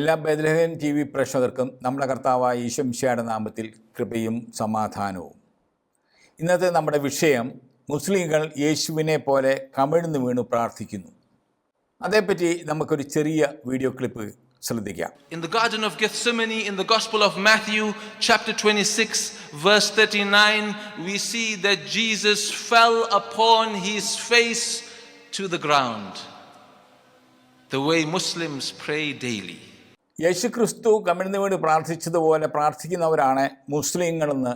എല്ലാ ബദലഹൻ T V പ്രേക്ഷകർക്കും നമ്മുടെ കർത്താവായ ഈശംഷയുടെ നാമത്തിൽ കൃപയും സമാധാനവും ഇന്നത്തെ നമ്മുടെ വിഷയം മുസ്ലിങ്ങൾ യേശുവിനെ പോലെ കമിഴ്ന്നു വീണു പ്രാർത്ഥിക്കുന്നു അതേപ്പറ്റി നമുക്കൊരു ചെറിയ വീഡിയോ ക്ലിപ്പ് ശ്രദ്ധിക്കാം In the Garden of Gethsemane, in the Gospel of Matthew, chapter 26, verse 39, we see that Jesus fell upon his face to the ground. The way Muslims pray daily. യേശുക്രിസ്തു കമിഴ്ന്നു വേണ്ടി പ്രാർത്ഥിച്ചതുപോലെ പ്രാർത്ഥിക്കുന്നവരാണ് മുസ്ലിങ്ങളെന്ന്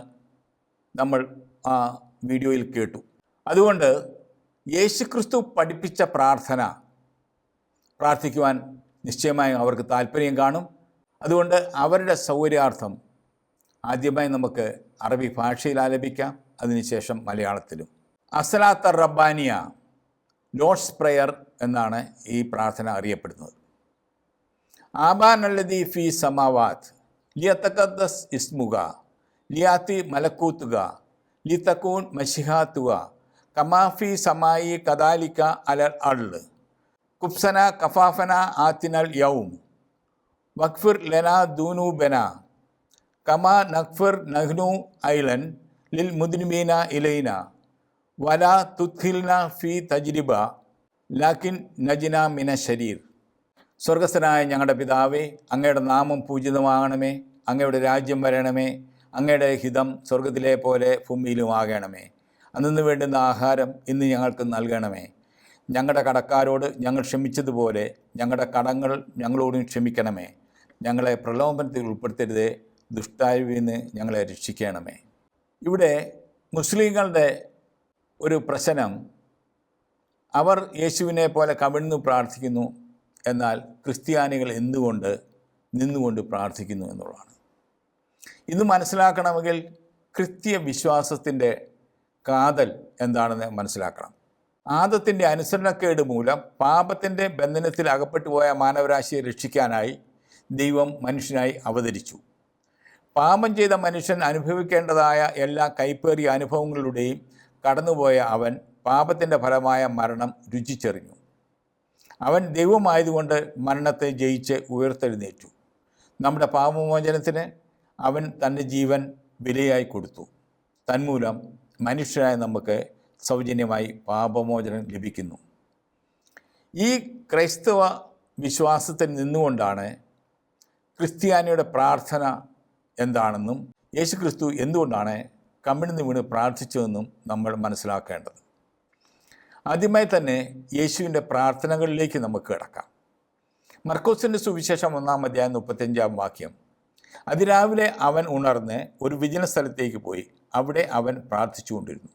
നമ്മൾ ആ വീഡിയോയിൽ കേട്ടു. അതുകൊണ്ട് യേശുക്രിസ്തു പഠിപ്പിച്ച പ്രാർത്ഥന പ്രാർത്ഥിക്കുവാൻ നിശ്ചയമായും അവർക്ക് താല്പര്യം കാണും. അതുകൊണ്ട് അവരുടെ സൗകര്യാർത്ഥം ആദ്യമായി നമുക്ക് അറബി ഭാഷയിൽ ആലപിക്കാം. അതിനുശേഷം മലയാളത്തിലും. അസലാത്ത റബ്ബാനിയ ലോഡ്സ് പ്രയർ എന്നാണ് ഈ പ്രാർത്ഥന അറിയപ്പെടുന്നത്. ആബാനല്ലതി ഫി സമാവാത്ത് ലിയത്തക്കദ്ദസ് ഇസ്മുക ലിയാത്തി മലക്കൂത്തുക ലിത്തക്കൂൻ മഷിഹാത്തുക കമാഫി സമായി കദാലിക്ക അലർ അൾ കുപ്സന കഫാഫന ആത്തിനൽ യൗം വഖ്ഫിർ ലന ദൂനു ബന കമാ നഖ്ഫിർ നഹ്നു ഐലൻ ലിൽ മുദ്നിമീന ഇലൈന വല തുത്ഖിൽന ഫി തജ്രിബ ലാക്കിൻ നജിന മിന ശരീർ. സ്വർഗസ്ഥനായ ഞങ്ങളുടെ പിതാവേ അങ്ങയുടെ നാമം പൂജിതമാകണമേ അങ്ങയുടെ രാജ്യം വരണമേ അങ്ങയുടെ ഹിതം സ്വർഗത്തിലെ പോലെ ഭൂമിയിലും ആകണമേ അന്നു വേണ്ടുന്ന ആഹാരം ഇന്ന് ഞങ്ങൾക്ക് നൽകണമേ. ഞങ്ങളുടെ കടക്കാരോട് ഞങ്ങൾ ക്ഷമിച്ചതുപോലെ ഞങ്ങളുടെ കടങ്ങൾ ഞങ്ങളോടും ക്ഷമിക്കണമേ. ഞങ്ങളെ പ്രലോഭനത്തിൽ ഉൾപ്പെടുത്തരുതേ ദുഷ്ടായുവിൽ നിന്ന് ഞങ്ങളെ രക്ഷിക്കണമേ. ഇവിടെ മുസ്ലിങ്ങളുടെ ഒരു പ്രശ്നം അവർ യേശുവിനെ പോലെ കവിഴ്ന്നു പ്രാർത്ഥിക്കുന്നു എന്നാൽ ക്രിസ്ത്യാനികൾ എന്തുകൊണ്ട് നിന്നുകൊണ്ട് പ്രാർത്ഥിക്കുന്നു എന്നുള്ളതാണ്. ഇത് മനസ്സിലാക്കണമെങ്കിൽ ക്രിസ്തീയ വിശ്വാസത്തിന്റെ കാതൽ എന്താണെന്ന് മനസ്സിലാക്കണം. ആദത്തിന്റെ അനുസരണക്കേട് മൂലം പാപത്തിന്റെ ബന്ധനത്തിൽ അകപ്പെട്ടു പോയ മാനവരാശിയെ രക്ഷിക്കാനായി ദൈവം മനുഷ്യനായി അവതരിച്ചു. പാപം ചെയ്ത മനുഷ്യൻ അനുഭവിക്കേണ്ടതായ എല്ലാ കൈപ്പേറിയ അനുഭവങ്ങളിലൂടെയും കടന്നുപോയ അവൻ പാപത്തിന്റെ ഫലമായ മരണം രുചിച്ചെറിഞ്ഞു. അവൻ ദൈവമായതുകൊണ്ട് മരണത്തെ ജയിച്ച് ഉയർത്തെഴുന്നേറ്റു. നമ്മുടെ പാപമോചനത്തിന് അവൻ തന്റെ ജീവൻ വിലയായി കൊടുത്തു. തന്മൂലം മനുഷ്യരായ നമുക്ക് സൗജന്യമായി പാപമോചനം ലഭിക്കുന്നു. ഈ ക്രൈസ്തവ വിശ്വാസത്തിൽ നിന്നുകൊണ്ടാണ് ക്രിസ്ത്യാനിയുടെ പ്രാർത്ഥന എന്താണെന്നും യേശുക്രിസ്തു എന്തുകൊണ്ടാണ് നിന്ന് വീണ് പ്രാർത്ഥിച്ചതെന്നും നമ്മൾ മനസ്സിലാക്കേണ്ടത്. ആദ്യമായി തന്നെ യേശുവിന്റെ പ്രാർത്ഥനകളിലേക്ക് നമുക്ക് കിടക്കാം. മർക്കോസിന്റെ സുവിശേഷം ഒന്നാം അധ്യായം മുപ്പത്തഞ്ചാം വാക്യം. അതിരാവിലെ അവൻ ഉണർന്ന് ഒരു വിജന സ്ഥലത്തേക്ക് പോയി. അവിടെ അവൻ പ്രാർത്ഥിച്ചുകൊണ്ടിരുന്നു.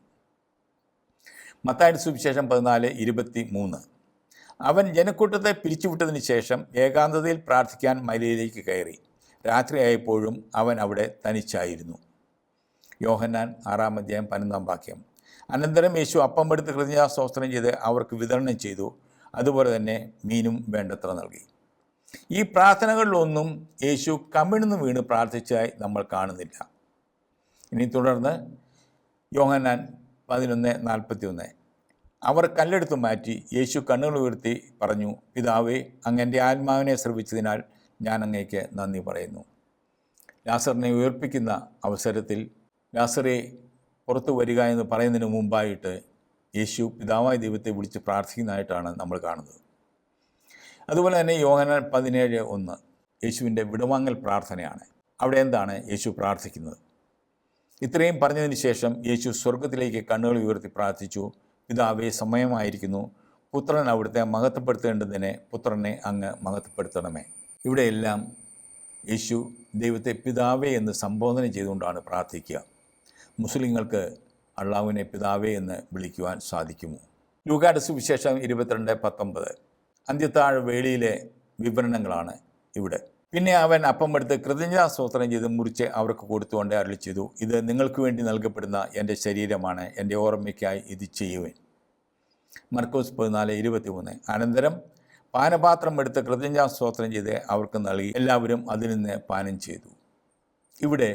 മത്തായുടെ സുവിശേഷം പതിനാല് ഇരുപത്തി മൂന്ന് അവൻ ജനക്കൂട്ടത്തെ പിരിച്ചുവിട്ടതിന് ശേഷം ഏകാന്തതയിൽ പ്രാർത്ഥിക്കാൻ മലയിലേക്ക് കയറി. രാത്രിയായപ്പോഴും അവൻ അവിടെ തനിച്ചായിരുന്നു. യോഹന്നാൻ ആറാം അധ്യായം പതിനൊന്നാം വാക്യം. അനന്തരം യേശു അപ്പം എടുത്ത് കൃതജ്ഞാസ്തോത്രം ചെയ്ത് അവർക്ക് വിതരണം ചെയ്തു. അതുപോലെ തന്നെ മീനും വേണ്ടത്ര നൽകി. ഈ പ്രാർത്ഥനകളിലൊന്നും യേശു കമിഴ്ന്നു വീണ് പ്രാർത്ഥിച്ചതായി നമ്മൾ കാണുന്നില്ല. ഇനി തുടർന്ന് യോഹന്നാൻ പതിനൊന്ന് നാൽപ്പത്തി ഒന്ന് അവർ കല്ലെടുത്ത് മാറ്റി യേശു കണ്ണുകൾ ഉയർത്തി പറഞ്ഞു പിതാവേ അങ്ങന്റെ ആത്മാവിനെ ശ്രവിച്ചതിനാൽ ഞാൻ അങ്ങേക്ക് നന്ദി പറയുന്നു. ലാസറിനെ ഉയർപ്പിക്കുന്ന അവസരത്തിൽ ലാസറെ പുറത്തു വരിക എന്ന് പറയുന്നതിന് മുമ്പായിട്ട് യേശു പിതാവായ ദൈവത്തെ വിളിച്ച് പ്രാർത്ഥിക്കുന്നതായിട്ടാണ് നമ്മൾ കാണുന്നത്. അതുപോലെ തന്നെ യോഹനാൻ പതിനേഴ് ഒന്ന് യേശുവിന്റെ വിടവാങ്ങൽ പ്രാർത്ഥനയാണ്. അവിടെ എന്താണ് യേശു പ്രാർത്ഥിക്കുന്നത്? ഇത്രയും പറഞ്ഞതിന് ശേഷം യേശു സ്വർഗത്തിലേക്ക് കണ്ണുകൾ ഉയർത്തി പ്രാർത്ഥിച്ചു. പിതാവേ സമയമായിരിക്കുന്നു. പുത്രൻ അവിടുത്തെ മഹത്വപ്പെടുത്തേണ്ടതിനെ പുത്രനെ അങ്ങ് മഹത്വപ്പെടുത്തണമേ. ഇവിടെയെല്ലാം യേശു ദൈവത്തെ പിതാവേ എന്ന് സംബോധന ചെയ്തുകൊണ്ടാണ് പ്രാർത്ഥിക്കുക. മുസ്ലിങ്ങൾക്ക് അള്ളാഹുവിനെ പിതാവേ എന്ന് വിളിക്കുവാൻ സാധിക്കുമോ? ലൂക്കാട് വിശേഷം ഇരുപത്തിരണ്ട് പത്തൊമ്പത്. അന്ത്യത്താഴ് വേളിയിലെ വിവരണങ്ങളാണ് ഇവിടെ. പിന്നെ അവൻ അപ്പം എടുത്ത് കൃതജ്ഞതാസ്തോത്രം ചെയ്ത് മുറിച്ച് അവർക്ക് കൊടുത്തുകൊണ്ട് അരളി ചെയ്തു ഇത് നിങ്ങൾക്ക് വേണ്ടി നൽകപ്പെടുന്ന എന്റെ ശരീരമാണ് എന്റെ ഓർമ്മയ്ക്കായി ഇത് ചെയ്യുവൻ. മർക്കോസ് പതിനാല് ഇരുപത്തി മൂന്ന് അനന്തരം പാനപാത്രം എടുത്ത് കൃതജ്ഞതാസ്തോത്രം ചെയ്ത് അവർക്ക് നൽകി എല്ലാവരും അതിൽ നിന്ന് പാനം ചെയ്തു. ഇവിടെ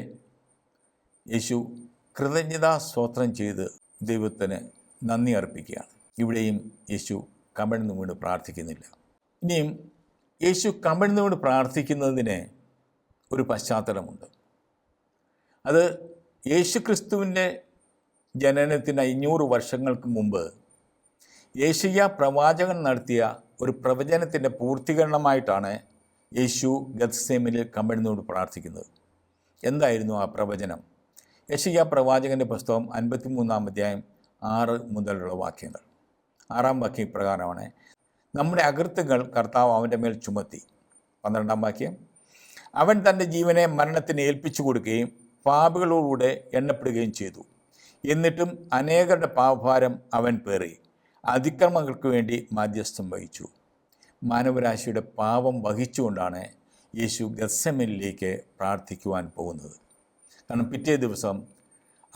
യേശു കൃതജ്ഞതാ സ്തോത്രം ചെയ്ത് ദൈവത്തിന് നന്ദി അർപ്പിക്കുകയാണ്. ഇവിടെയും യേശു കമിഴ്ന്നു വീണ് പ്രാർത്ഥിക്കുന്നില്ല. ഇനിയും യേശു കമിഴ്ന്നുകൊണ്ട് പ്രാർത്ഥിക്കുന്നതിന് ഒരു പശ്ചാത്തലമുണ്ട്. അത് യേശു ക്രിസ്തുവിന്റെ ജനനത്തിന് അഞ്ഞൂറ് വർഷങ്ങൾക്ക് മുമ്പ് യേശയ്യ പ്രവാചകൻ നടത്തിയ ഒരു പ്രവചനത്തിന്റെ പൂർത്തീകരണമായിട്ടാണ് യേശു ഗത്സേമിൽ കമിഴ്ന്നുകൊണ്ട് പ്രാർത്ഥിക്കുന്നത്. എന്തായിരുന്നു ആ പ്രവചനം? യേശയ്യ പ്രവാചകന്റെ പുസ്തകം അൻപത്തിമൂന്നാം അധ്യായം ആറ് മുതലുള്ള വാക്യങ്ങൾ. ആറാം വാക്യം ഇപ്രകാരമാണ് നമ്മുടെ അകൃത്യങ്ങൾ കർത്താവ് അവന്റെ മേൽ ചുമത്തി. പന്ത്രണ്ടാം വാക്യം അവൻ തന്റെ ജീവനെ മരണത്തിന് ഏൽപ്പിച്ചു കൊടുക്കുകയും പാപികളോടുകൂടെ എണ്ണപ്പെടുകയും ചെയ്തു. എന്നിട്ടും അനേകരുടെ പാപഭാരം അവൻ പേറി. അതിക്രമങ്ങൾക്ക് വേണ്ടി മാധ്യസ്ഥം വഹിച്ചു. മാനവരാശിയുടെ പാപം വഹിച്ചുകൊണ്ടാണ് യേശു ഗസമിലേക്ക് പ്രാർത്ഥിക്കുവാൻ പോകുന്നത്. കാരണം പിറ്റേ ദിവസം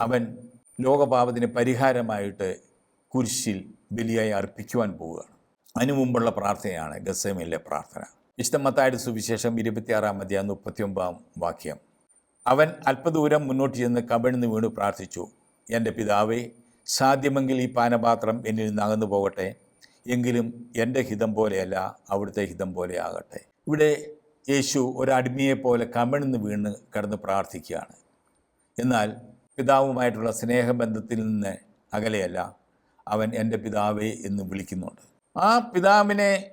അവൻ ലോകപാപത്തിന് പരിഹാരമായിട്ട് കുരിശിൽ ബലിയായി അർപ്പിക്കുവാൻ പോവുകയാണ്. അതിനു മുമ്പുള്ള പ്രാർത്ഥനയാണ് ഗസമിലെ പ്രാർത്ഥന. ഇഷ്ടമത്തായുടെ സുവിശേഷം ഇരുപത്തിയാറാം അധ്യായം മുപ്പത്തിയൊമ്പതാം വാക്യം. അവൻ അല്പദൂരം മുന്നോട്ട് ചെന്ന് കവിഴ്ന്ന് വീണു പ്രാർത്ഥിച്ചു എന്റെ പിതാവേ സാധ്യമെങ്കിൽ ഈ പാനപാത്രം എന്നിൽ നിന്ന് അകന്നു പോകട്ടെ. എങ്കിലും എന്റെ ഹിതം പോലെയല്ല അവിടുത്തെ ഹിതം പോലെ ആകട്ടെ. ഇവിടെ യേശു ഒരു അടിമയെ പോലെ കമിഴ്ന്ന് വീണ് കിടന്ന് പ്രാർത്ഥിക്കുകയാണ്. എന്നാൽ പിതാവുമായിട്ടുള്ള സ്നേഹബന്ധത്തിൽ നിന്ന് അകലെയല്ല അവൻ എന്റെ പിതാവേ എന്ന് വിളിക്കുന്നുണ്ട്. ആ പിതാവിനെ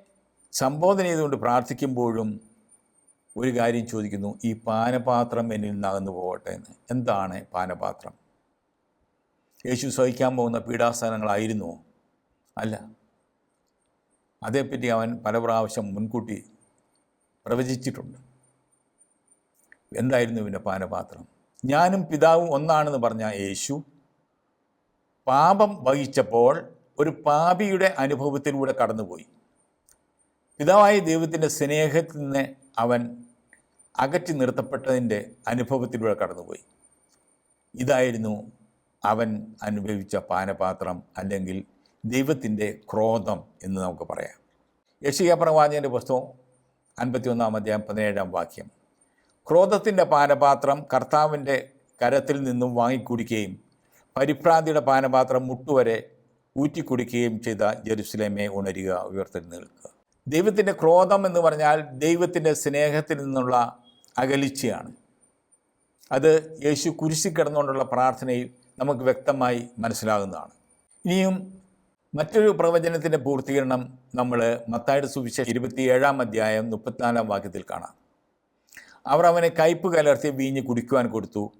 സംബോധന ചെയ്തുകൊണ്ട് പ്രാർത്ഥിക്കുമ്പോഴും ഒരു കാര്യം ചോദിക്കുന്നു ഈ പാനപാത്രം എന്നിൽ നിന്നകന്നു പോകട്ടെ എന്ന്. എന്താണ് പാനപാത്രം? യേശു സഹിക്കാൻ പോകുന്ന പീഡാസ്ഥാനങ്ങളായിരുന്നു. അല്ല അതേപ്പറ്റി അവൻ പല പ്രാവശ്യം മുൻകൂട്ടി പ്രവചിച്ചിട്ടുണ്ട്. എന്തായിരുന്നു ഇവന്റെ പാനപാത്രം? ഞാനും പിതാവും ഒന്നാണെന്ന് പറഞ്ഞ യേശു പാപം വഹിച്ചപ്പോൾ ഒരു പാപിയുടെ അനുഭവത്തിലൂടെ കടന്നുപോയി. പിതാവായ ദൈവത്തിന്റെ സ്നേഹത്തിൽ നിന്ന് അവൻ അകറ്റി നിർത്തപ്പെട്ടതിന്റെ അനുഭവത്തിലൂടെ കടന്നുപോയി. ഇതായിരുന്നു അവൻ അനുഭവിച്ച പാനപാത്രം അല്ലെങ്കിൽ ദൈവത്തിന്റെ ക്രോധം എന്ന് നമുക്ക് പറയാം. യഷിയ പ്രവാചകന്റെ പുസ്തകം അൻപത്തിയൊന്നാം അധ്യായം പതിനേഴാം വാക്യം. ക്രോധത്തിന്റെ പാനപാത്രം കർത്താവിന്റെ കരത്തിൽ നിന്നും വാങ്ങിക്കുടിക്കുകയും പരിഭ്രാന്തിയുടെ പാനപാത്രം മുട്ടുവരെ ഊറ്റിക്കുടിക്കുകയും ചെയ്ത ജെറുസലേമെ ഉണരുക ഉയർത്തി നിൽക്കുക. ദൈവത്തിന്റെ ക്രോധം എന്ന് പറഞ്ഞാൽ ദൈവത്തിന്റെ സ്നേഹത്തിൽ നിന്നുള്ള അകലിച്ചയാണ് അത് യേശു കുരിശി കിടന്നുകൊണ്ടുള്ള പ്രാർത്ഥനയിൽ നമുക്ക് വ്യക്തമായി മനസ്സിലാകുന്നതാണ്. ഇനിയും മറ്റൊരു പ്രവചനത്തിന്റെ പൂർത്തീകരണം നമ്മൾ മത്തായുടെ സുവിശേഷം ഇരുപത്തിയേഴാം അധ്യായം മുപ്പത്തിനാലാം വാക്യത്തിൽ കാണാം. അവർ അവനെ കയ്പ് കലർത്തി വീഞ്ഞ് കുടിക്കുവാൻ കൊടുത്തു.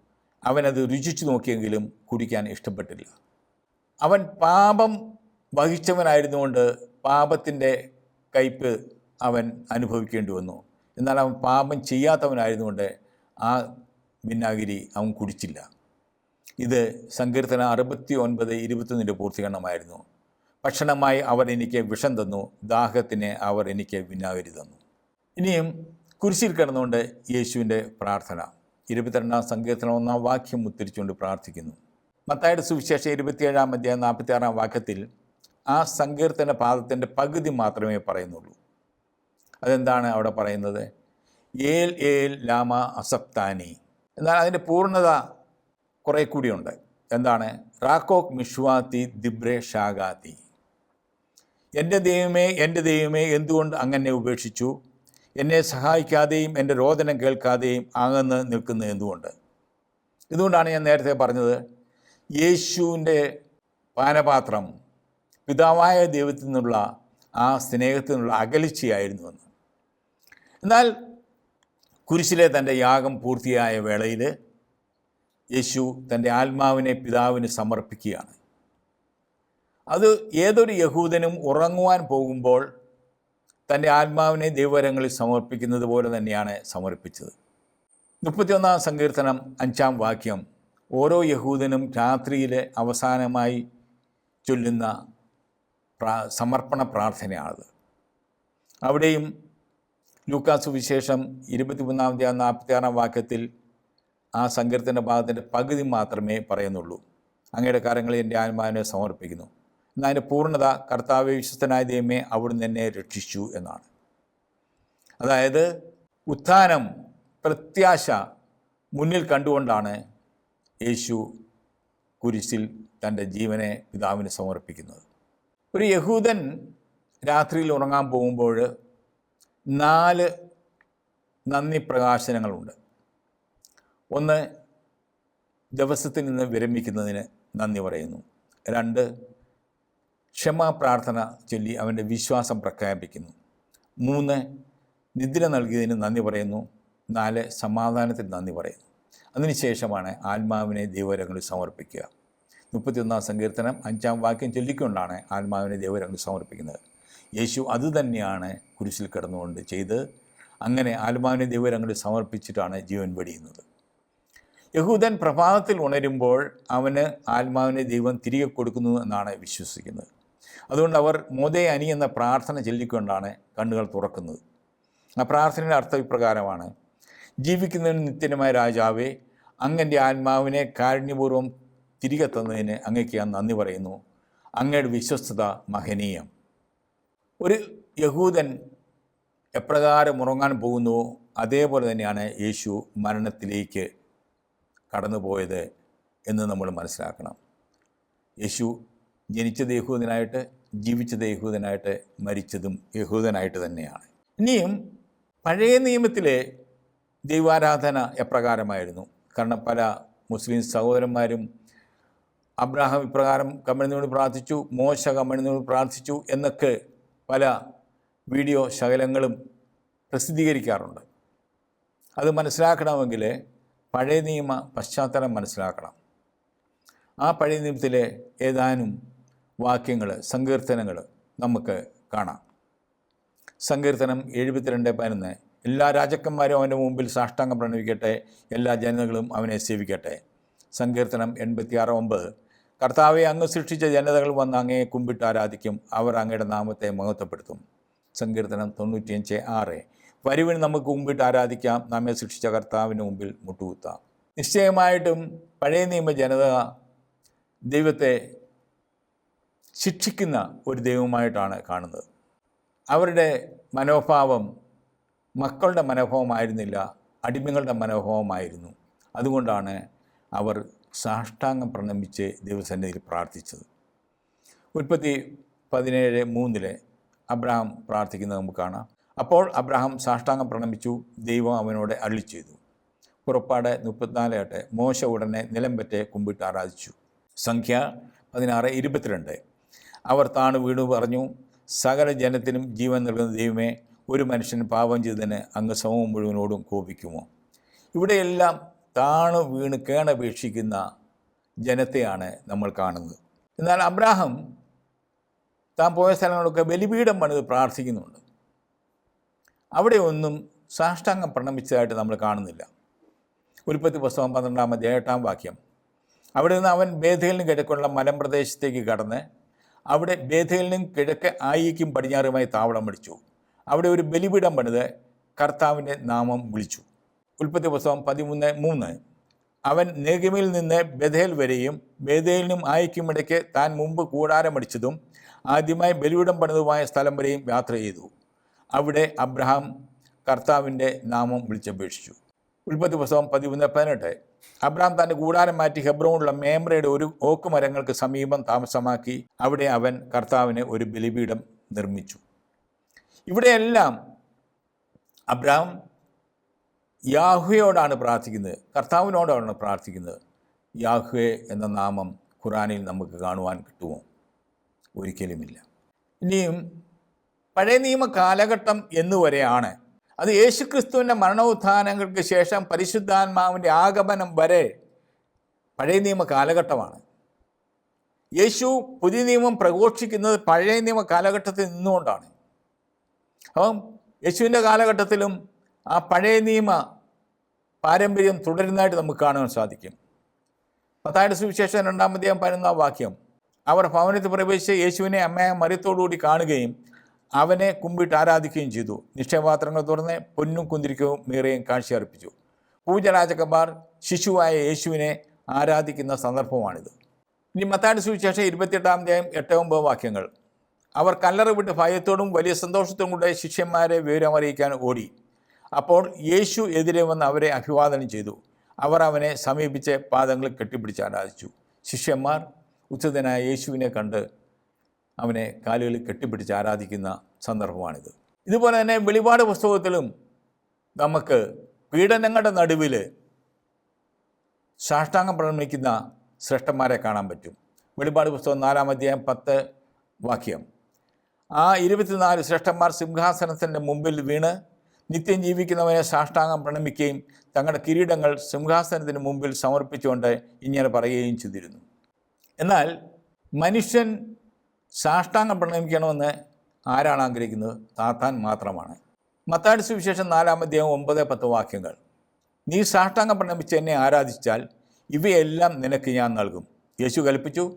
അവനത് രുചിച്ചു നോക്കിയെങ്കിലും കുടിക്കാൻ ഇഷ്ടപ്പെട്ടില്ല. അവൻ പാപം വഹിച്ചവനായിരുന്നുകൊണ്ട് പാപത്തിന്റെ കയ്പ് അവൻ അനുഭവിക്കേണ്ടി വന്നു. എന്നാൽ അവൻ പാപം ചെയ്യാത്തവനായിരുന്നുകൊണ്ട് ആ വിന്നാഗിരി അവൻ കുടിച്ചില്ല. ഇത് സങ്കീർത്തന അറുപത്തി ഒൻപത് ഇരുപത്തൊന്നിന്റെ പൂർത്തീകരണമായിരുന്നു. ഭക്ഷണമായി അവർ എനിക്ക് വിഷം തന്നു. ദാഹത്തിന് അവർ എനിക്ക് വിന്നാഗിരി തന്നു. ഇനിയും കുരിശിൽ കിടന്നുകൊണ്ട് യേശുവിന്റെ പ്രാർത്ഥന. ഇരുപത്തിരണ്ടാം സങ്കീർത്തനം ഒന്നാം വാക്യം ഉദ്ധരിച്ചുകൊണ്ട് പ്രാർത്ഥിക്കുന്നു. മത്തായുടെ സുവിശേഷം ഇരുപത്തിയേഴാം അധ്യായം നാൽപ്പത്തിയാറാം വാക്യത്തിൽ ആ സങ്കീർത്തന പാദത്തിന്റെ പകുതി മാത്രമേ പറയുന്നുള്ളൂ. അതെന്താണ് അവിടെ പറയുന്നത്? ഏൽ ഏൽ ലാമ അസപ്താനി. എന്നാൽ അതിന്റെ പൂർണത കുറേ കൂടിയുണ്ട്. എന്താണ്? റാക്കോക് മിഷ്വാത്തി ദിബ്രെ ഷാഗാത്തി എന്റെ ദൈവമേ എന്റെ ദൈവമേ എന്തുകൊണ്ട് അങ്ങനെ ഉപേക്ഷിച്ചു? എന്നെ സഹായിക്കാതെയും എന്റെ രോദനം കേൾക്കാതെയും അകന്ന് നിൽക്കുന്നത് എന്തുകൊണ്ട്? ഇതുകൊണ്ടാണ് ഞാൻ നേരത്തെ പറഞ്ഞത് യേശുവിന്റെ പാനപാത്രം പിതാവായ ദൈവത്തിൽ നിന്നുള്ള ആ സ്നേഹത്തിൽ നിന്നുള്ള അകലിച്ചയായിരുന്നു എന്ന്. എന്നാൽ കുരിശിലെ തന്റെ യാഗം പൂർത്തിയായ വേളയിൽ യേശു തന്റെ ആത്മാവിനെ പിതാവിന് സമർപ്പിക്കുകയാണ്. അത് ഏതൊരു യഹൂദനും ഉറങ്ങുവാൻ പോകുമ്പോൾ തന്റെ ആത്മാവിനെ ദൈവവരങ്ങളിൽ സമർപ്പിക്കുന്നത് പോലെ തന്നെയാണ് സമർപ്പിച്ചത്. മുപ്പത്തിയൊന്നാം സങ്കീർത്തനം അഞ്ചാം വാക്യം ഓരോ യഹൂദനും രാത്രിയിലെ അവസാനമായി ചൊല്ലുന്ന പ്രാ സമർപ്പണ പ്രാർത്ഥനയാണത്. അവിടെയും ലൂക്കാസ് വിശേഷം ഇരുപത്തിമൂന്നാമത്തെ ആ നാൽപ്പത്തിയാറാം വാക്യത്തിൽ ആ സങ്കീർത്തന ഭാഗത്തിന്റെ പകുതി മാത്രമേ പറയുന്നുള്ളൂ. അങ്ങയുടെ കാര്യങ്ങളിൽ എന്റെ ആത്മാവിനെ സമർപ്പിക്കുന്നു. അതിന്റെ പൂർണത കർത്താവ് വിശ്വസ്തനായ ദൈവമേ അവിടുന്ന് എന്നെ രക്ഷിച്ചു എന്നാണ്. അതായത് ഉത്ഥാനം പ്രത്യാശ മുന്നിൽ കണ്ടുകൊണ്ടാണ് യേശു കുരിശിൽ തന്റെ ജീവനെ പിതാവിന് സമർപ്പിക്കുന്നത്. ഒരു യഹൂദൻ രാത്രിയിൽ ഉറങ്ങാൻ പോകുമ്പോൾ നാല് നന്ദി പ്രകാശനങ്ങളുണ്ട്. ഒന്ന് ദിവസത്തിൽ നിന്ന് വിരമിക്കുന്നതിന് നന്ദി പറയുന്നു. രണ്ട് ക്ഷമാപ്രാർത്ഥന ചൊല്ലി അവന്റെ വിശ്വാസം പ്രഖ്യാപിക്കുന്നു. മൂന്ന് നിദ്ര നൽകിയതിന് നന്ദി പറയുന്നു. നാല് സമാധാനത്തിന് നന്ദി പറയുന്നു. അതിനുശേഷമാണ് ആത്മാവിനെ ദൈവരങ്ങളിൽ സമർപ്പിക്കുക. മുപ്പത്തിയൊന്നാം സങ്കീർത്തനം അഞ്ചാം വാക്യം ചൊല്ലിക്കൊണ്ടാണ് ആത്മാവിനെ ദൈവരങ്ങളിൽ സമർപ്പിക്കുന്നത്. യേശു അതുതന്നെയാണ് കുരിശിൽ കിടന്നുകൊണ്ട് ചെയ്ത് അങ്ങനെ ആത്മാവിനെ ദൈവരങ്ങളിൽ സമർപ്പിച്ചിട്ടാണ് ജീവൻ വെടിയുന്നത്. യഹൂദൻ പ്രഭാതത്തിൽ ഉണരുമ്പോൾ അവന് ആത്മാവിനെ ദൈവം തിരികെ കൊടുക്കുന്നു എന്നാണ് വിശ്വസിക്കുന്നത്. അതുകൊണ്ട് അവർ മോദേ അനി എന്ന പ്രാർത്ഥന ചൊല്ലിക്കൊണ്ടാണ് കണ്ണുകൾ തുറക്കുന്നത്. ആ പ്രാർത്ഥനയുടെ അർത്ഥവിപ്രകാരമാണ് ജീവിക്കുന്നതിന് നിത്യനുമായ രാജാവേ അങ്ങന്റെ ആത്മാവിനെ കാരുണ്യപൂർവം തിരികെ തന്നതിന് അങ്ങയ്ക്ക് ഞാൻ നന്ദി പറയുന്നു. അങ്ങയുടെ വിശ്വസ്തത മഹനീയം. ഒരു യഹൂദൻ എപ്രകാരം ഉറങ്ങാൻ പോകുന്നുവോ അതേപോലെ തന്നെയാണ് യേശു മരണത്തിലേക്ക് കടന്നുപോയത് എന്ന് നമ്മൾ മനസ്സിലാക്കണം. യേശു ജനിച്ചത് യഹൂദനായിട്ട് ജീവിച്ചത് യഹൂദനായിട്ട് മരിച്ചതും യഹൂദനായിട്ട് തന്നെയാണ്. ഇനിയും പഴയ നിയമത്തിലെ ദൈവാരാധന എപ്രകാരമായിരുന്നു? കാരണം പല മുസ്ലിം സഹോദരന്മാരും അബ്രാഹാം ഇപ്രകാരം കമ്മണിനോട് പ്രാർത്ഥിച്ചു മോശ കമ്മണിനോട് പ്രാർത്ഥിച്ചു എന്നൊക്കെ പല വീഡിയോ ശകലങ്ങളും പ്രസിദ്ധീകരിക്കാറുണ്ട്. അത് മനസ്സിലാക്കണമെങ്കിൽ പഴയ നിയമ പശ്ചാത്തലം മനസ്സിലാക്കണം. ആ പഴയ നിയമത്തിലെ ഏതാനും വാക്യങ്ങൾ സങ്കീർത്തനങ്ങൾ നമുക്ക് കാണാം. സങ്കീർത്തനം എഴുപത്തിരണ്ട് പതിനൊന്ന്. എല്ലാ രാജാക്കന്മാരും അവന്റെ മുമ്പിൽ സാഷ്ടാംഗം പ്രണവിക്കട്ടെ എല്ലാ ജനതകളും അവനെ സേവിക്കട്ടെ. സങ്കീർത്തനം എൺപത്തിയാറ് ഒമ്പത്. കർത്താവെ അങ്ങ് സൃഷ്ടിച്ച ജനതകൾ വന്ന് അങ്ങയെ കുമ്പിട്ട് ആരാധിക്കും. അവർ അങ്ങയുടെ നാമത്തെ മഹത്വപ്പെടുത്തും. സങ്കീർത്തനം തൊണ്ണൂറ്റിയഞ്ച് ആറ്. വരുവിന് നമുക്ക് മുമ്പിട്ട് ആരാധിക്കാം. നമ്മെ സൃഷ്ടിച്ച കർത്താവിന് മുമ്പിൽ മുട്ടുകുത്താം. നിശ്ചയമായിട്ടും പഴയ നിയമ ജനത ദൈവത്തെ ശിക്ഷിക്കുന്ന ഒരു ദൈവമായിട്ടാണ് കാണുന്നത്. അവരുടെ മനോഭാവം മക്കളുടെ മനോഭാവമായിരുന്നില്ല അടിമകളുടെ മനോഭാവമായിരുന്നു. അതുകൊണ്ടാണ് അവർ സാഷ്ടാംഗം പ്രണമിച്ച് ദൈവസന്നിധിയിൽ പ്രാർത്ഥിച്ചത്. ഉൽപ്പത്തി പതിനേഴ് മൂന്നിൽ അബ്രഹാം പ്രാർത്ഥിക്കുന്നത് നമുക്ക് കാണാം. അപ്പോൾ അബ്രഹാം സാഷ്ടാംഗം പ്രണമിച്ചു ദൈവം അവനോട് അള്ളി ചെയ്തു. പുറപ്പാട് മുപ്പത്തിനാല് എട്ട് മോശ ഉടനെ നിലം പറ്റെ കുമ്പിട്ട് ആരാധിച്ചു. സംഖ്യ പതിനാറ് ഇരുപത്തിരണ്ട്. അവർ താണു വീണു പറഞ്ഞു സകല ജനത്തിനും ജീവൻ നൽകുന്ന ദൈവമേ ഒരു മനുഷ്യൻ പാപം ചെയ്തതിന് അങ്ങ് സമൂഹം മുഴുവനോടും കോപിക്കുമോ? ഇവിടെയെല്ലാം താണു വീണ് കേണപേക്ഷിക്കുന്ന ജനത്തെയാണ് നമ്മൾ കാണുന്നത്. എന്നാൽ അബ്രാഹം താൻ പോയ സ്ഥലങ്ങളൊക്കെ ബലിപീഠം പണിത് പ്രാർത്ഥിക്കുന്നുണ്ട്. അവിടെ ഒന്നും സാഷ്ടാംഗം പ്രണമിച്ചതായിട്ട് നമ്മൾ കാണുന്നില്ല. ഉൽപ്പത്തി പുസ്തകം പന്ത്രണ്ടാം അധ്യായം എട്ടാം വാക്യം. അവിടെ നിന്ന് അവൻ ബേധയിലിന് കിഴക്കുള്ള മലമ്പ്രദേശത്തേക്ക് കടന്ന് അവിടെ ബേധയിലിനും കിഴക്ക് ആയിക്കും പടിഞ്ഞാറുമായി താവളം അടിച്ചു അവിടെ ഒരു ബലിപീഠം പണിത് കർത്താവിന്റെ നാമം വിളിച്ചു. ഉൽപ്പത്തി പുസ്തകം പതിമൂന്ന് മൂന്ന്. അവൻ നെഗമിൽ നിന്ന് ബഥേൽ വരെയും ബേധയിലിനും ആയിക്കും ഇടയ്ക്ക് താൻ മുമ്പ് കൂടാരമടിച്ചതും ആദ്യമായി ബലിപീഠം പണിതുമായ സ്ഥലം വരെയും യാത്ര ചെയ്തു. അവിടെ അബ്രഹാം കർത്താവിന്റെ നാമം വിളിച്ചപേക്ഷിച്ചു. ഉൽപ്പത്തി പുസ്തകം പതിമൂന്ന് പതിനെട്ട്. അബ്രാം തന്റെ കൂടാരം മാറ്റി ഹെബ്രോണിലുള്ള മേമ്രയുടെ ഒരു ഓക്ക് മരങ്ങൾക്ക് സമീപം താമസമാക്കി അവിടെ അവൻ കർത്താവിന് ഒരു ബലിപീഠം നിർമ്മിച്ചു. ഇവിടെയെല്ലാം അബ്രാം യാഹുവയോടാണ് പ്രാർത്ഥിക്കുന്നത്. കർത്താവിനോടാണ് പ്രാർത്ഥിക്കുന്നത്. യാഹുവെ എന്ന നാമം ഖുറാനിൽ നമുക്ക് കാണുവാൻ കിട്ടുമോ? ഒരിക്കലുമില്ല. ഇനിയും പഴയ നിയമ കാലഘട്ടം എന്നുവരെയാണ് അത് യേശുക്രിസ്തുവിന്റെ മരണോത്ഥാനങ്ങൾക്ക് ശേഷം പരിശുദ്ധാത്മാവിന്റെ ആഗമനം വരെ പഴയ നിയമ കാലഘട്ടമാണ്. യേശു പുതിയ നിയമം പ്രഘോഷിക്കുന്നത് പഴയ നിയമ കാലഘട്ടത്തിൽ നിന്നുകൊണ്ടാണ്. അപ്പം യേശുവിന്റെ കാലഘട്ടത്തിലും ആ പഴയ നിയമ പാരമ്പര്യം തുടരുന്നതായിട്ട് നമുക്ക് കാണുവാൻ സാധിക്കും. പത്തായുടെ സുവിശേഷം രണ്ടാമത്തെയും പതിനൊന്നാം വാക്യം. അവർ ഭവനത്തിൽ പ്രവേശിച്ച് യേശുവിനെ അമ്മയെ മരത്തോടുകൂടി കാണുകയും അവനെ കുമ്പിട്ട് ആരാധിക്കുകയും ചെയ്തു. നിക്ഷേപാത്രങ്ങൾ തുറന്ന് പൊന്നും കുന്തിരിക്കവും മീറയും കാഴ്ച അർപ്പിച്ചു പൂജരാജകന്മാർ ശിശുവായ യേശുവിനെ ആരാധിക്കുന്ന സന്ദർഭമാണിത്. ഇനി മത്താടി സുവിശേഷം ഇരുപത്തിയെട്ടാം അധ്യായം എട്ട് ഒമ്പത് വാക്യങ്ങൾ. അവർ കല്ലറ വിട്ട് ഭയത്തോടും വലിയ സന്തോഷത്തോടും കൂടെ ശിഷ്യന്മാരെ വിവരമറിയിക്കാൻ ഓടി. അപ്പോൾ യേശു എതിരെ വന്ന് അവരെ അഭിവാദനം ചെയ്തു. അവർ അവനെ സമീപിച്ച് പാദങ്ങൾ കെട്ടിപ്പിടിച്ച് ആരാധിച്ചു. ശിഷ്യന്മാർ ഉച്ചതനായ യേശുവിനെ കണ്ട് അവനെ കാലുകളിൽ കെട്ടിപ്പിടിച്ച് ആരാധിക്കുന്ന സന്ദർഭമാണിത്. ഇതുപോലെ തന്നെ വെളിപാട് പുസ്തകത്തിലും നമുക്ക് പീഡനങ്ങളുടെ നടുവിൽ സാഷ്ടാംഗം പ്രണമിക്കുന്ന ശ്രേഷ്ഠന്മാരെ കാണാൻ പറ്റും. വെളിപാട് പുസ്തകം നാലാം അധ്യായം പത്ത് വാക്യം. ആ ഇരുപത്തിനാല് ശ്രേഷ്ഠന്മാർ സിംഹാസനത്തിന്റെ മുമ്പിൽ വീണ് നിത്യം ജീവിക്കുന്നവനെ സാഷ്ടാംഗം പ്രണമിക്കുകയും തങ്ങളുടെ കിരീടങ്ങൾ സിംഹാസനത്തിന് മുമ്പിൽ സമർപ്പിച്ചുകൊണ്ട് ഇങ്ങനെ പറയുകയും ചെയ്തിരുന്നു. എന്നാൽ മനുഷ്യൻ സാഷ്ടാംഗം പ്രണമിക്കണമെന്ന് ആരാണ് ആഗ്രഹിക്കുന്നത്? താത്താൻ മാത്രമാണ്. മത്താടി സുവിശേഷം നാലാം ഒമ്പത് പത്ത് വാക്യങ്ങൾ. നീ സാഷ്ടാംഗം പ്രണമിച്ച് എന്നെ ആരാധിച്ചാൽ ഇവയെല്ലാം നിനക്ക് ഞാൻ നൽകും. യേശു കൽപ്പിച്ചു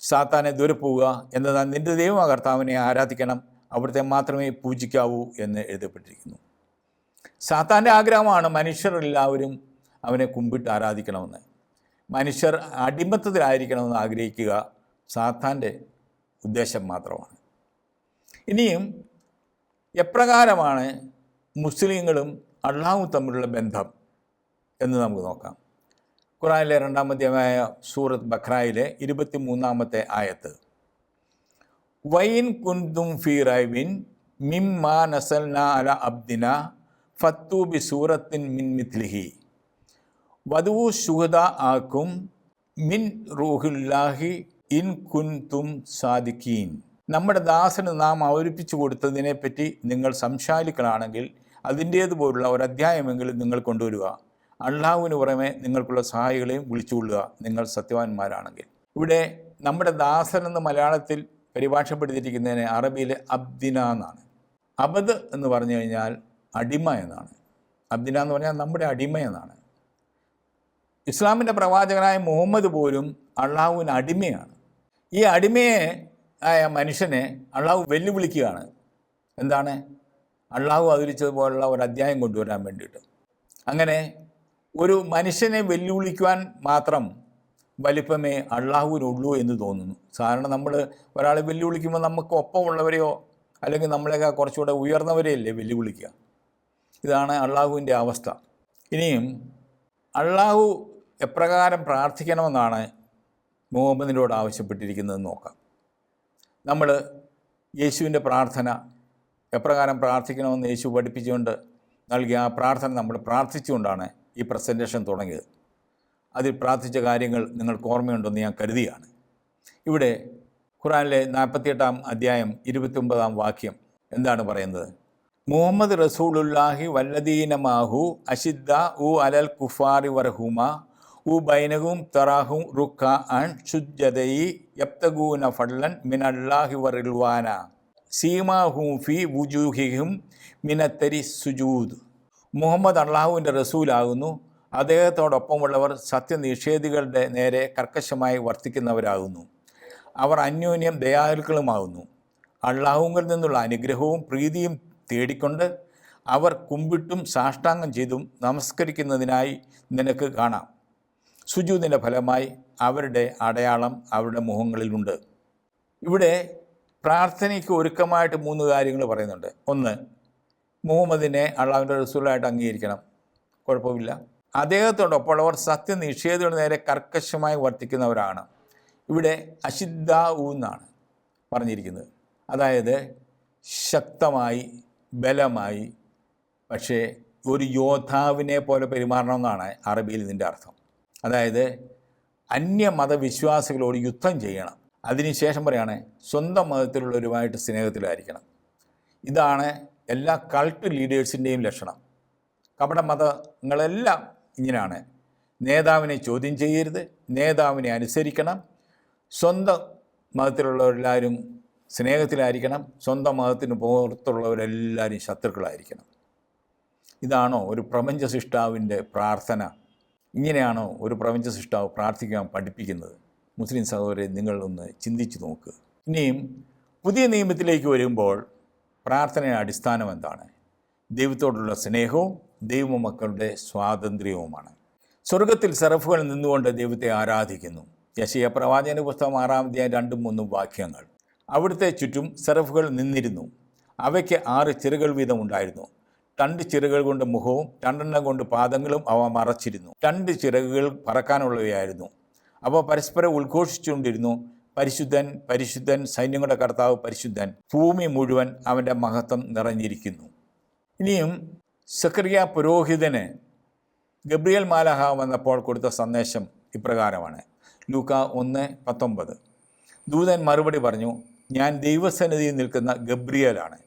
സാത്താനെ ദൂരെ പോവുക നിന്റെ നിന്റെ ദൈവ. കർത്താവിനെ ആരാധിക്കണം. അവിടുത്തെ മാത്രമേ പൂജിക്കാവൂ എന്ന് എഴുതപ്പെട്ടിരിക്കുന്നു. സാത്താന്റെ ആഗ്രഹമാണ് മനുഷ്യരെല്ലാവരും അവനെ കുമ്പിട്ട് ആരാധിക്കണമെന്ന്. മനുഷ്യർ അടിമത്തത്തിലായിരിക്കണമെന്ന് ആഗ്രഹിക്കുക സാത്താന്റെ ഉദ്ദേശം മാത്രമാണ്. ഇനിയും എപ്രകാരമാണ് മുസ്ലിങ്ങളും അള്ളാഹും തമ്മിലുള്ള ബന്ധം എന്ന് നമുക്ക് നോക്കാം. ഖുറാനിലെ രണ്ടാമധ്യമായ സൂറത്ത് ബഖ്രായിലെ ഇരുപത്തി മൂന്നാമത്തെ ആയത്ത്. വൈൻ കുന്തും ഫി മിം മാ നസൽന അല അബ്ദിന ഫത്തു ബി സൂറത്തിൻ മിൻ മിഥ്ലിഹി വധുവു ശുഹദ ആക്കും മിൻ റൂഹുല്ലാഹി ഇൻ കുൻതും സാദിക്കീൻ നമ്മുടെ ദാസന് നാം അവതരിപ്പിച്ചു കൊടുത്തതിനെപ്പറ്റി നിങ്ങൾ സംശാലിക്കളാണെങ്കിൽ അതിന്റേതുപോലുള്ള ഒരു അധ്യായമെങ്കിലും നിങ്ങൾ കൊണ്ടുവരിക. അള്ളാഹുവിന് പുറമെ നിങ്ങൾക്കുള്ള സഹായികളെയും വിളിച്ചുകൊള്ളുക. നിങ്ങൾ സത്യവാന്മാരാണെങ്കിൽ ഇവിടെ നമ്മുടെ ദാസൻ എന്ന് മലയാളത്തിൽ പരിഭാഷപ്പെടുത്തിയിരിക്കുന്നതിന് അറബിയിൽ അബ്ദിന എന്നാണ്. അബദ് എന്ന് പറഞ്ഞു കഴിഞ്ഞാൽ അടിമ എന്നാണ്. അബ്ദിന എന്ന് പറഞ്ഞാൽ നമ്മുടെ അടിമ എന്നാണ്. ഇസ്ലാമിന്റെ പ്രവാചകനായ മുഹമ്മദ് പോലും അള്ളാഹുവിന് അടിമയാണ്. ഈ അടിമയെ ആയ മനുഷ്യനെ അള്ളാഹു വെല്ലുവിളിക്കുകയാണ്. എന്താണ്? അള്ളാഹു അവതരിച്ചതുപോലുള്ള ഒരു അധ്യായം കൊണ്ടുവരാൻ വേണ്ടിയിട്ട്. അങ്ങനെ ഒരു മനുഷ്യനെ വെല്ലുവിളിക്കുവാൻ മാത്രം വലിപ്പമേ അള്ളാഹുവിനുള്ളൂ എന്ന് തോന്നുന്നു. സാധാരണ നമ്മൾ ഒരാളെ വെല്ലുവിളിക്കുമ്പോൾ നമുക്ക് ഒപ്പമുള്ളവരെയോ അല്ലെങ്കിൽ നമ്മളെയൊക്കെ കുറച്ചുകൂടെ ഉയർന്നവരെയല്ലേ വെല്ലുവിളിക്കുക. ഇതാണ് അള്ളാഹുവിന്റെ അവസ്ഥ. ഇനിയും അള്ളാഹു എപ്രകാരം പ്രാർത്ഥിക്കണമെന്നാണ് മുഹമ്മദിനോട് ആവശ്യപ്പെട്ടിരിക്കുന്നത് നോക്കാം. നമ്മൾ യേശുവിന്റെ പ്രാർത്ഥന എപ്രകാരം പ്രാർത്ഥിക്കണമെന്ന് യേശു പഠിപ്പിച്ചുകൊണ്ട് നൽകിയ ആ പ്രാർത്ഥന നമ്മൾ പ്രാർത്ഥിച്ചുകൊണ്ടാണ് ഈ പ്രസന്റേഷൻ തുടങ്ങിയത്. അതിൽ പ്രാർത്ഥിച്ച കാര്യങ്ങൾ നിങ്ങൾക്ക് ഓർമ്മയുണ്ടെന്ന് ഞാൻ കരുതിയാണ്. ഇവിടെ ഖുറാനിലെ നാൽപ്പത്തിയെട്ടാം അധ്യായം ഇരുപത്തിയൊമ്പതാം വാക്യം എന്താണ് പറയുന്നത്? മുഹമ്മദ് റസൂലുല്ലാഹി വല്ലദീനമാഹു അഷിദ്ദ ഉ അലൽ കുഫാറി വറഹുമ ഉ ബൈനഹും തറാഹും റുക്ക അൻ ശുദ്ധതയി യപ്തഗൂന ഫഡ്ലൻ മിനല്ലാഹി വറിൽവാന. സീമാഹും ഫി വുജൂഹിഹും മിനത്തരി സുജൂദ്. മുഹമ്മദ് അള്ളാഹുവിന്റെ റസൂലാകുന്നു. അദ്ദേഹത്തോടൊപ്പമുള്ളവർ സത്യനിഷേധികളുടെ നേരെ കർക്കശമായി വർത്തിക്കുന്നവരാകുന്നു. അവർ അന്യോന്യം ദയാലുക്കളുമാകുന്നു. അള്ളാഹുങ്കിൽ നിന്നുള്ള അനുഗ്രഹവും പ്രീതിയും തേടിക്കൊണ്ട് അവർ കുമ്പിട്ടും സാഷ്ടാംഗം ചെയ്തും നമസ്കരിക്കുന്നതിനായി നിനക്ക് കാണാം. സുജൂതിന്റെ ഫലമായി അവരുടെ അടയാളം അവരുടെ മുഖങ്ങളിലുണ്ട്. ഇവിടെ പ്രാർത്ഥനയ്ക്ക് ഒരുക്കമായിട്ട് മൂന്ന് കാര്യങ്ങൾ പറയുന്നുണ്ട്. ഒന്ന് മുഹമ്മദിനെ അള്ളാഹുവിന്റെ റസൂലായിട്ട് അംഗീകരിക്കണം. കുഴപ്പമില്ല. അദ്ദേഹത്തോടൊപ്പമുള്ളവർ സത്യനിഷേധികളുടെ നേരെ കർക്കശമായി വർത്തിക്കുന്നവരാണ്. ഇവിടെ അശിദ്ധ എന്നാണ് പറഞ്ഞിരിക്കുന്നത്. അതായത് ശക്തമായി ബലമായി പക്ഷേ ഒരു യോദ്ധാവിനെ പോലെ പെരുമാറണമെന്നാണ് അറബിയിൽ ഇതിന്റെ അർത്ഥം. അതായത് അന്യമതവിശ്വാസികളോട് യുദ്ധം ചെയ്യണം. അതിനുശേഷം പറയുകയാണെ സ്വന്തം മതത്തിലുള്ളവരുമായിട്ട് സ്നേഹത്തിലായിരിക്കണം. ഇതാണ് എല്ലാ കൾട്ട് ലീഡേഴ്സിന്റെയും ലക്ഷണം. കപട മതങ്ങളെല്ലാം ഇങ്ങനെയാണ് നേതാവിനെ ചോദ്യം ചെയ്യരുത് നേതാവിനെ അനുസരിക്കണം. സ്വന്തം മതത്തിലുള്ളവരെല്ലാവരും സ്നേഹത്തിലായിരിക്കണം. സ്വന്തം മതത്തിന് പുറത്തുള്ളവരെല്ലാവരും ശത്രുക്കളായിരിക്കണം. ഇതാണോ ഒരു പ്രപഞ്ച സൃഷ്ടാവിന്റെ പ്രാർത്ഥന? ഇങ്ങനെയാണോ ഒരു പ്രപഞ്ച സൃഷ്ടാവ് പ്രാർത്ഥിക്കാൻ പഠിപ്പിക്കുന്നത്? മുസ്ലിം സഹോദരെ നിങ്ങൾ ഒന്ന് ചിന്തിച്ചു നോക്കുക ഇനിയും പുതിയ നിയമത്തിലേക്ക് വരുമ്പോൾ പ്രാർത്ഥനയുടെ അടിസ്ഥാനം എന്താണ്? ദൈവത്തോടുള്ള സ്നേഹവും ദൈവമക്കളുടെ സ്വാതന്ത്ര്യവുമാണ്. സ്വർഗത്തിൽ സെറഫുകൾ നിന്നുകൊണ്ട് ദൈവത്തെ ആരാധിക്കുന്നു. യശയ പ്രവാചന പുസ്തകം ആറാം അധ്യായം രണ്ടും മൂന്നും വാക്യങ്ങൾ. അവിടുത്തെ ചുറ്റും സെറഫുകൾ നിന്നിരുന്നു. അവയ്ക്ക് ആറ് ചെറുകൾ വീതം ഉണ്ടായിരുന്നു. രണ്ട് ചിറകുകൾ കൊണ്ട് മുഖവും രണ്ടെണ്ണം കൊണ്ട് പാദങ്ങളും അവ മറച്ചിരുന്നു. രണ്ട് ചിറകുകൾ പറക്കാനുള്ളവയായിരുന്നു. അവ പരസ്പരം ഉദ്ഘോഷിച്ചുകൊണ്ടിരുന്നു. പരിശുദ്ധൻ പരിശുദ്ധൻ സൈന്യങ്ങളുടെ കർത്താവ് പരിശുദ്ധൻ. ഭൂമി മുഴുവൻ അവന്റെ മഹത്വം നിറഞ്ഞിരിക്കുന്നു. ഇനിയും സക്രിയ പുരോഹിതന് ഗബ്രിയൽ മാലഹ വന്നപ്പോൾ കൊടുത്ത സന്ദേശം ഇപ്രകാരമാണ്. ലൂക്ക ഒന്ന് പത്തൊമ്പത്. ദൂതൻ മറുപടി പറഞ്ഞു ഞാൻ ദൈവസന്നിധിയിൽ നിൽക്കുന്ന ഗബ്രിയലാണ്.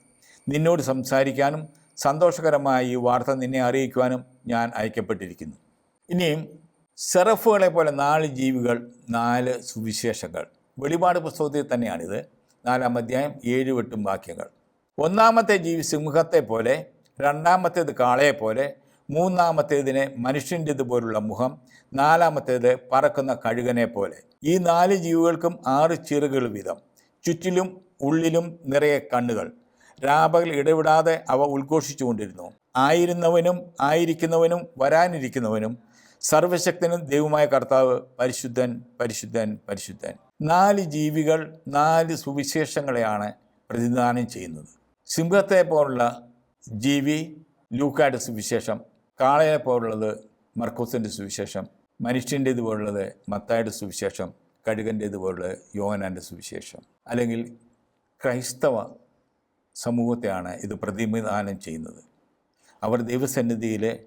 നിന്നോട് സംസാരിക്കാനും സന്തോഷകരമായ ഈ വാർത്ത നിന്നെ അറിയിക്കുവാനും ഞാൻ അയക്കപ്പെട്ടിരിക്കുന്നു. ഇനിയും സെറഫുകളെ പോലെ നാല് ജീവികൾ നാല് സുവിശേഷങ്ങൾ. വെളിപാട് പുസ്തകത്തിൽ തന്നെയാണിത്. നാലാം അധ്യായം ഏഴ് എട്ടും വാക്യങ്ങൾ. ഒന്നാമത്തെ ജീവി സിംഹത്തെ പോലെ രണ്ടാമത്തേത് കാളയെ പോലെ മൂന്നാമത്തേതിനെ മനുഷ്യന്റേത് പോലുള്ള മുഖം നാലാമത്തേത് പറക്കുന്ന കഴുകനെ പോലെ. ഈ നാല് ജീവികൾക്കും ആറ് ചിറകുകൾ വീതം. ചുറ്റിലും ഉള്ളിലും നിറയെ കണ്ണുകൾ. രാപകൽ ഇടവിടാതെ അവ ഉദ്ഘോഷിച്ചുകൊണ്ടിരുന്നു. ആയിരുന്നവനും ആയിരിക്കുന്നവനും വരാനിരിക്കുന്നവനും സർവശക്തനും ദൈവമായ കർത്താവ് പരിശുദ്ധൻ പരിശുദ്ധൻ പരിശുദ്ധൻ. നാല് ജീവികൾ നാല് സുവിശേഷങ്ങളെയാണ് പ്രതിദാനം ചെയ്യുന്നത്. സിംഹത്തെ പോലുള്ള ജീവി ലൂക്കായുടെ സുവിശേഷം കാളയെ പോലുള്ളത് മർക്കോസിന്റെ സുവിശേഷം മനുഷ്യന്റേത് പോലുള്ളത് മത്തായുടെ സുവിശേഷം കഴുകന്റേത് പോലുള്ളത് യോഹനാന്റെ സുവിശേഷം. അല്ലെങ്കിൽ ക്രൈസ്തവ സമൂഹത്തെയാണ് ഇത് പ്രതിനിധാനം ചെയ്യുന്നത്. അവർ ദൈവസന്നിധിയിലെ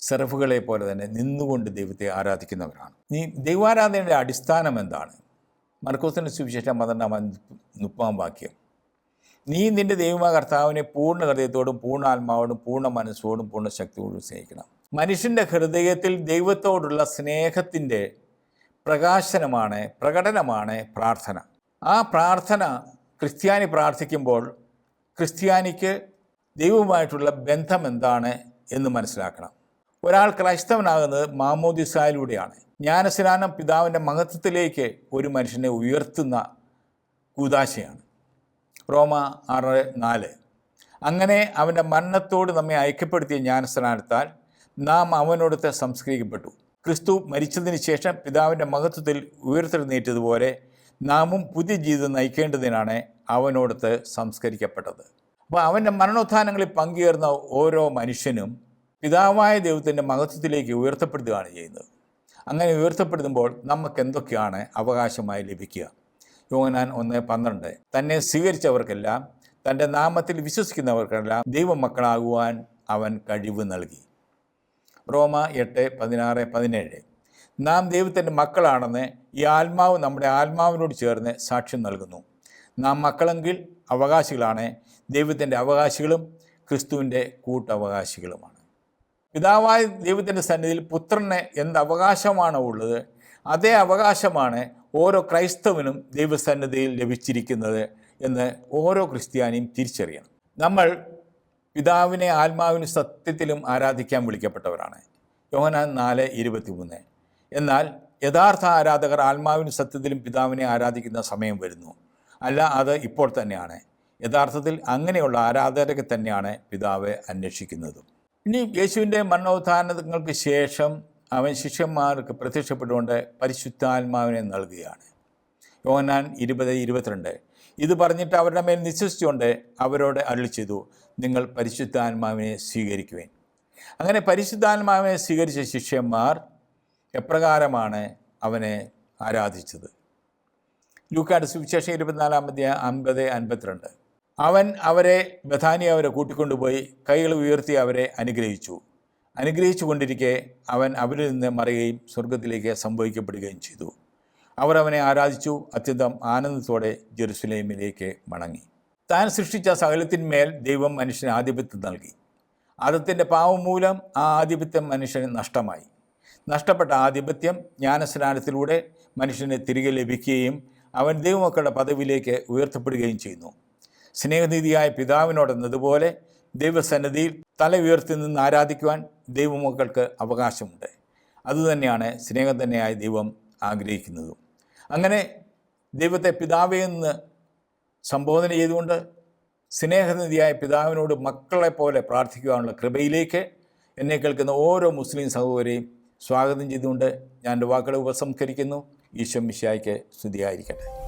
സെറഫുകളെ പോലെ തന്നെ നിന്നുകൊണ്ട് ദൈവത്തെ ആരാധിക്കുന്നവരാണ്. ഈ ദൈവാരാധനയുടെ അടിസ്ഥാനം എന്താണ്? മർക്കോസിന്റെ സുവിശേഷം പന്ത്രണ്ടാം മുപ്പാം വാക്യം. നീ നിന്റെ ദൈവമായ കർത്താവിനെ പൂർണ ഹൃദയത്തോടും പൂർണ ആത്മാവോടും പൂർണ മനസ്സോടും പൂർണ ശക്തിയോടും സ്നേഹിക്കണം. മനുഷ്യന്റെ ഹൃദയത്തിൽ ദൈവത്തോടുള്ള സ്നേഹത്തിന്റെ പ്രകാശനമാണ് പ്രകടനമാണ് പ്രാർത്ഥന. ആ പ്രാർത്ഥന ക്രിസ്ത്യാനി പ്രാർത്ഥിക്കുമ്പോൾ ക്രിസ്ത്യാനിക്ക് ദൈവവുമായിട്ടുള്ള ബന്ധം എന്താണ് എന്ന് മനസ്സിലാക്കണം. ഒരാൾ ക്രൈസ്തവനാകുന്നത് മാമോദിസായിലൂടെയാണ്. ജ്ഞാനസ്നാനം പിതാവിന്റെ മഹത്വത്തിലേക്ക് ഒരു മനുഷ്യനെ ഉയർത്തുന്ന കൂതാശയാണ്. റോമ ആറ് നാല്. അങ്ങനെ അവന്റെ മരണത്തോട് നമ്മെ ഐക്യപ്പെടുത്തിയ ജ്ഞാനസ്നാനത്താൽ നാം അവനോടത്തെ സംസ്കരിക്കപ്പെട്ടു. ക്രിസ്തു മരിച്ചതിന് ശേഷം പിതാവിന്റെ മഹത്വത്തിൽ ഉയർത്തെഴുന്നേറ്റതുപോലെ നാമും പുതിയ ജീവിതം നയിക്കേണ്ടതിനാണ് അവനോടത്ത് സംസ്കരിക്കപ്പെട്ടത്. അപ്പോൾ അവന്റെ മരണോത്ഥാനങ്ങളിൽ പങ്കുചേർന്ന ഓരോ മനുഷ്യനും പിതാവായ ദൈവത്തിന്റെ മഹത്വത്തിലേക്ക് ഉയർത്തപ്പെടുകയാണ് ചെയ്യുന്നത്. അങ്ങനെ ഉയർത്തപ്പെടുത്തുമ്പോൾ നമുക്ക് എന്തൊക്കെയാണ് അവകാശമായി ലഭിക്കുക? യോഹനാൻ ഒന്ന് പന്ത്രണ്ട്. തന്നെ സ്വീകരിച്ചവർക്കെല്ലാം തന്റെ നാമത്തിൽ വിശ്വസിക്കുന്നവർക്കെല്ലാം ദൈവമക്കളാകുവാൻ അവൻ കഴിവ് നൽകി. റോമ എട്ട് പതിനാറ് പതിനേഴ്. നാം ദൈവത്തിന്റെ മക്കളാണെന്ന് ഈ ആത്മാവ് നമ്മുടെ ആത്മാവിനോട് ചേർന്ന് സാക്ഷ്യം നൽകുന്നു. നാം മക്കളെങ്കിൽ അവകാശികളാണ്. ദൈവത്തിന്റെ അവകാശികളും ക്രിസ്തുവിന്റെ കൂട്ടവകാശികളുമാണ്. പിതാവായ ദൈവത്തിന്റെ സന്നിധിയിൽ പുത്രന് എന്ത് അവകാശമാണോ ഉള്ളത് അതേ അവകാശമാണ് ഓരോ ക്രൈസ്തവനും ദൈവസന്നിധിയിൽ ലഭിച്ചിരിക്കുന്നത് എന്ന് ഓരോ ക്രിസ്ത്യാനിയും തിരിച്ചറിയണം. നമ്മൾ പിതാവിനെ ആത്മാവിനും സത്യത്തിലും ആരാധിക്കാൻ വിളിക്കപ്പെട്ടവരാണ്. യോഹനാൻ നാല് ഇരുപത്തി മൂന്ന് എന്നാൽ യഥാർത്ഥ ആരാധകർ ആത്മാവിനും സത്യത്തിലും പിതാവിനെ ആരാധിക്കുന്ന സമയം വരുന്നു. അല്ല അത് ഇപ്പോൾ തന്നെയാണ്. യഥാർത്ഥത്തിൽ അങ്ങനെയുള്ള ആരാധകരെ തന്നെയാണ് പിതാവ് അന്വേഷിക്കുന്നതും. ഇനി യേശുവിന്റെ മരണോത്ഥാനങ്ങൾക്ക് ശേഷം അവൻ ശിഷ്യന്മാർക്ക് പ്രത്യക്ഷപ്പെട്ടുകൊണ്ട് പരിശുദ്ധാത്മാവിനെ നൽകുകയാണ്. യോഹന്നാൻ ഇരുപത് ഇരുപത്തിരണ്ട്. ഇത് പറഞ്ഞിട്ട് അവരുടെ മേൽ നിശ്വസിച്ചുകൊണ്ട് അവരോട് അരുളി ചെയ്തു നിങ്ങൾ പരിശുദ്ധാത്മാവിനെ സ്വീകരിക്കുവേൻ. അങ്ങനെ പരിശുദ്ധാത്മാവിനെ സ്വീകരിച്ച ശിഷ്യന്മാർ എപ്രകാരമാണ് അവനെ ആരാധിച്ചത്? ലൂക്കാട് സുവിശേഷം ഇരുപത്തിനാലാം അധ്യായം അമ്പത് അൻപത്തിരണ്ട്. അവൻ അവരെ ബഥാനി അവരെ കൂട്ടിക്കൊണ്ടുപോയി കൈകൾ ഉയർത്തി അവരെ അനുഗ്രഹിച്ചു. അനുഗ്രഹിച്ചു കൊണ്ടിരിക്കെ അവൻ അവരിൽ നിന്ന് മറയുകയും സ്വർഗത്തിലേക്ക് സംഭവിക്കപ്പെടുകയും ചെയ്തു. അവർ അവനെ ആരാധിച്ചു അത്യന്തം ആനന്ദത്തോടെ ജെറുസലേമിലേക്ക് മടങ്ങി. താൻ സൃഷ്ടിച്ച സകലത്തിന്മേൽ ദൈവം മനുഷ്യന് ആധിപത്യം നൽകി. അതത്തിന്റെ പാവം മൂലം ആ ആധിപത്യം മനുഷ്യന് നഷ്ടമായി. നഷ്ടപ്പെട്ട ആധിപത്യം ജ്ഞാനസ്നാനത്തിലൂടെ മനുഷ്യന് തിരികെ ലഭിക്കുകയും അവൻ ദൈവമക്കളുടെ പദവിയിലേക്ക് ഉയർത്തപ്പെടുകയും ചെയ്യുന്നു. സ്നേഹനിധിയായ പിതാവിനോടെന്നതുപോലെ ദൈവസന്നിധിയിൽ തല ഉയർത്തി നിന്ന് ആരാധിക്കുവാൻ ദൈവമക്കൾക്ക് അവകാശമുണ്ട്. അതുതന്നെയാണ് സ്നേഹം തന്നെയായ ദൈവം ആഗ്രഹിക്കുന്നതും. അങ്ങനെ ദൈവത്തെ പിതാവേ എന്ന് സംബോധന ചെയ്തുകൊണ്ട് സ്നേഹനിധിയായ പിതാവിനോട് മക്കളെ പോലെ പ്രാർത്ഥിക്കുവാനുള്ള കൃപയിലേക്ക് എന്നെ കേൾക്കുന്ന ഓരോ മുസ്ലിം സഹോദരെയും സ്വാഗതം ചെയ്തുകൊണ്ട് ഞാൻ എന്റെ വാക്കുകളെ ഉപസംഹരിക്കുന്നു. ഈശ്വം മിശായ്ക്ക് സ്തുതിയായിരിക്കട്ടെ.